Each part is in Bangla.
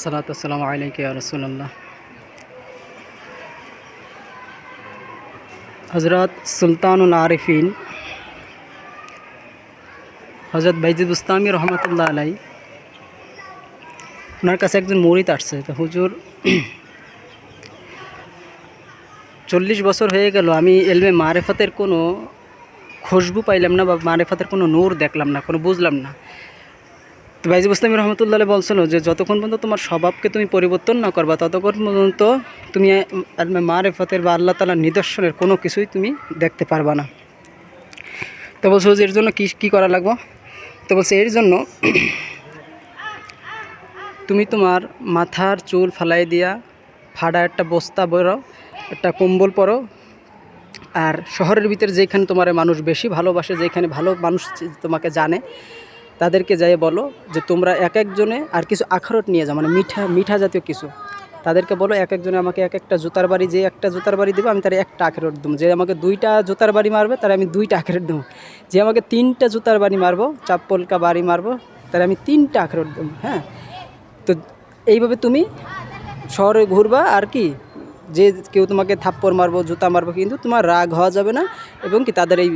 সালাত আসসালামু আলাইকুম রসুল্লাহ হজরত সুলতানুল আরিফিন হজরত বাইজিদ উস্তামি রহমতুল্লাহ আলাই, ওনার কাছে একজন মরিত আসছে। তো হুজুর, চল্লিশ বছর হয়ে গেল, আমি এলমে মারেফাতের কোনো খুশবু পাইলাম না বা মারেফাতের কোনো নূর দেখলাম না, কোনো বুঝলাম না। তো বাইজি মুস্তামি রহমতুল্লাহ বলছিল যে, যতক্ষণ পর্যন্ত তোমার স্বভাবকে তুমি পরিবর্তন না করবা, ততক্ষণ পর্যন্ত তুমি মারেফাতের বা আল্লাহ তালার নিদর্শনের কোনো কিছুই তুমি দেখতে পারবা না। তো বলছো যে এর জন্য কী কী করা লাগবো? তো বলছে, এর জন্য তুমি তোমার মাথার চুল ফালাই দিয়া ফাড়া একটা বস্তা বড়ো একটা কম্বল পরো, আর শহরের ভিতরে যেখানে তোমার মানুষ বেশি ভালোবাসে, যেখানে ভালো মানুষ তোমাকে জানে তাদেরকে যাই বলো যে তোমরা এক একজনে আর কিছু আখরোট নিয়ে যাও মানে মিঠা মিঠা জাতীয় কিছু। তাদেরকে বলো এক একজনে আমাকে এক একটা জুতার বাড়ি, যে একটা জুতার বাড়ি দেবো, আমি তার একটা আখরোট দেবো। যে আমাকে দুইটা জুতার বাড়ি মারবে, তার আমি দুইটা আখরোট দেবো। যে আমাকে তিনটা জুতার বাড়ি মারবো চাপ্পলকা বাড়ি মারবো, তার আমি তিনটা আখরোট দেবো হ্যাঁ? তো এইভাবে তুমি শহরে ঘুরবা আর কি, যে কেউ তোমাকে থাপ্পড় মারবো, জুতা মারবো, কিন্তু তোমার রাগ হওয়া যাবে না, এবং কি তাদের এই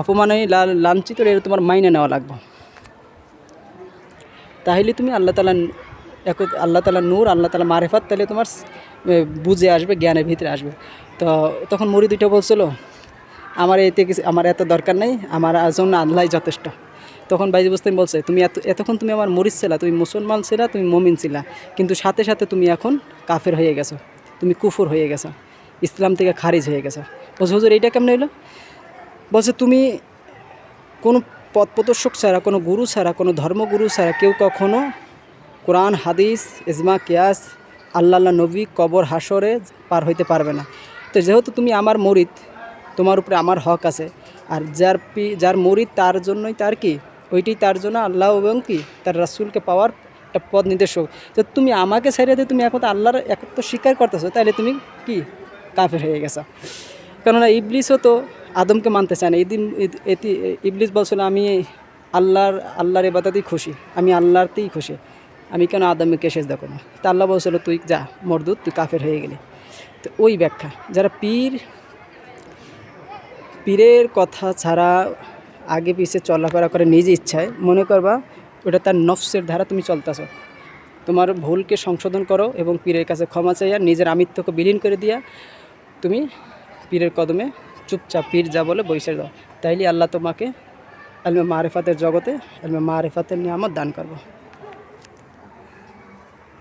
অপমানে লাঞ্ছিত, এটা তোমার মাইনে নেওয়া লাগবে। তাহলে তুমি আল্লাহ তালা এক আল্লাহ তালা নূর, আল্লাহ তালা মারেফাত, তাহলে তোমার বুঝে আসবে, জ্ঞানের ভিতরে আসবে। তো তখন মুড়ি দুইটা বলছিল, আমার এতে কিছু, আমার এত দরকার নেই, আমার জন্য আল্লাহ যথেষ্ট। তখন বাইজি বুস্তান বলছে, তুমি এত, এতক্ষণ তুমি আমার মরিচ ছিলা, তুমি মুসলমান ছিলা, তুমি মমিন ছিলা, কিন্তু সাথে সাথে তুমি এখন কাফের হয়ে গেছো, তুমি কুফর হয়ে গেছো, ইসলাম থেকে খারিজ হয়ে গেছো। বলছে, হুজুর, এইটা কেমন হইল? বলছে, তুমি কোনো পথ প্রদর্শক ছাড়া, কোনো গুরু ছাড়া, কোনো ধর্মগুরু ছাড়া কেউ কখনো কোরআন, হাদিস, ইজমা, কিয়াস, আল্লাহ নবী, কবর হাসরে পার হইতে পারবে না। তো যেহেতু তুমি আমার মরিদ, তোমার উপরে আমার হক আছে, আর যার পি, যার মরিদ তার জন্যই তার কি? ওইটাই তার জন্য আল্লাহ এবং কি? তার রাসুলকে পাওয়ার একটা পথ নির্দেশক। তো তুমি আমাকে ছেড়ে দিয়ে তুমি এখন আল্লাহর একত্র স্বীকার করতেছো তাহলে তুমি কি? কাফের হয়ে গেছো। কেননা ইবলিসও তো আদমকে মানতে চায় না। এদিন এদ- এটি ইবলিস বলছিল, আমি আল্লাহর আল্লাহর এবাদাতেই খুশি। আমি আল্লাহরতেই খুশি। আমি কেন আদমকে দেখো না তা আল্লাহ বলছিল, তুই যা মরদুদ তুই কাফের হয়ে গেলি। তো ওই ব্যাখ্যা। যারা পীর, পীরের কথা ছাড়া আগে পিছে চলাফেরা করে নিজ ইচ্ছায়, মনে করবা, ওটা তার নফসের ধারা তুমি চলতেছ। তোমার ভুলকে সংশোধন করো এবং পীরের কাছে ক্ষমা চাইয়া নিজের আমিত্বকে বিলীন করে দিয়া তুমি পীরের কদমে চুপচাপ পীর যা বলে বৈশে দাও। তাইলে আল্লাহ তোমাকে আলমে মারেফাতের জগতে আলমে মারেফাতের নিয়ামত দান করব।